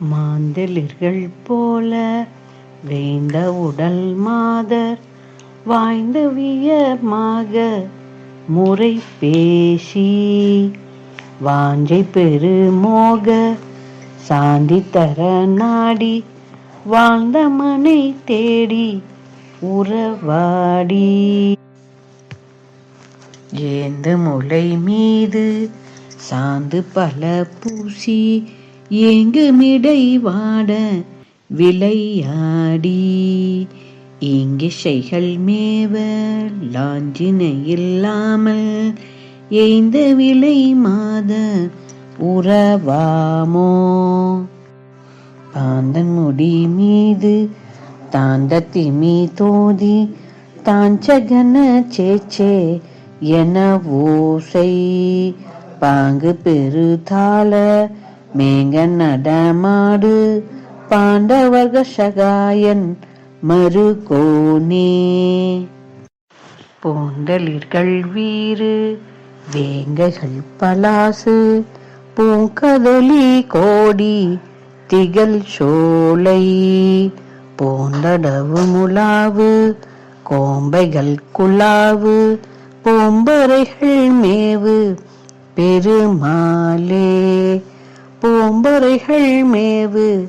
மாந்தளிர்கள் போல வேந்த உடல் மாதர் வாய்ந்த வியமாக முறை பேசி வாஞ்சை பெருமோக சாந்தி தர நாடி வாழ்ந்த மனை தேடி உறவாடி. ஏந்து முளை மீது சாந்து பல பூசி ஏங்கு மிடை வாட விளையாடி. இங்கிசைகள் மேவ லாஞ்சினை இல்லாமல் ஏய்ந்த விலை மாத உறவாமோ? பாந்தன் முடி மீது தாந்த திமி தோதி தாஞ்சகன சேச்சே என ஓசை பாங்கு பெருதாள மேங்க நடமாடு பாண்டவர்கள் சகாயன் மறுகோனே போந்தளிர்கள் வீறு வேங்கைகள் பலாசு பூங்கதொலி கோடி திகழ் சோலை. போந்தடவு முலாவு கோம்பைகள் குலாவு பொம்பரைகள் மேவு பெருமாளே. பூம்பறைகள் மேவு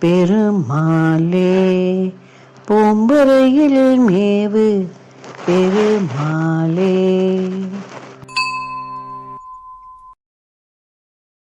பெருமாளே. பூம்பறையில் மேவு பெருமாளே.